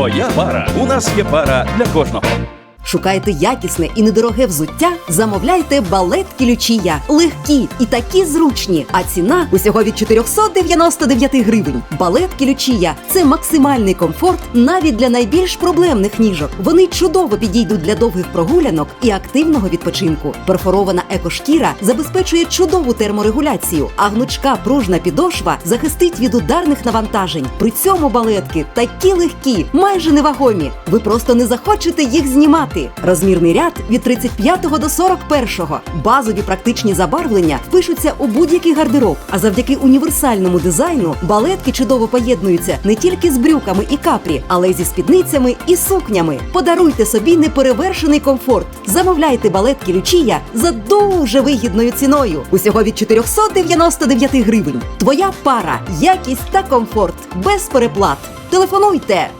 Твоя пара. У нас є пара для кожного. Шукаєте якісне і недороге взуття? Замовляйте балетки Лючія. Легкі і такі зручні. А ціна усього від 499 гривень. Балетки Лючія це максимальний комфорт навіть для найбільш проблемних ніжок. Вони чудово підійдуть для довгих прогулянок і активного відпочинку. Перфорована екошкіра забезпечує чудову терморегуляцію, а гнучка пружна підошва захистить від ударних навантажень. При цьому балетки такі легкі, майже невагомі. Ви просто не захочете їх знімати. Розмірний ряд від 35 до 41. Базові практичні забарвлення впишуться у будь-який гардероб. А завдяки універсальному дизайну балетки чудово поєднуються не тільки з брюками і капрі, але й зі спідницями і сукнями. Подаруйте собі неперевершений комфорт. Замовляйте балетки Лючія за дуже вигідною ціною. Усього від 499 гривень. Твоя пара, якість та комфорт без переплат. Телефонуйте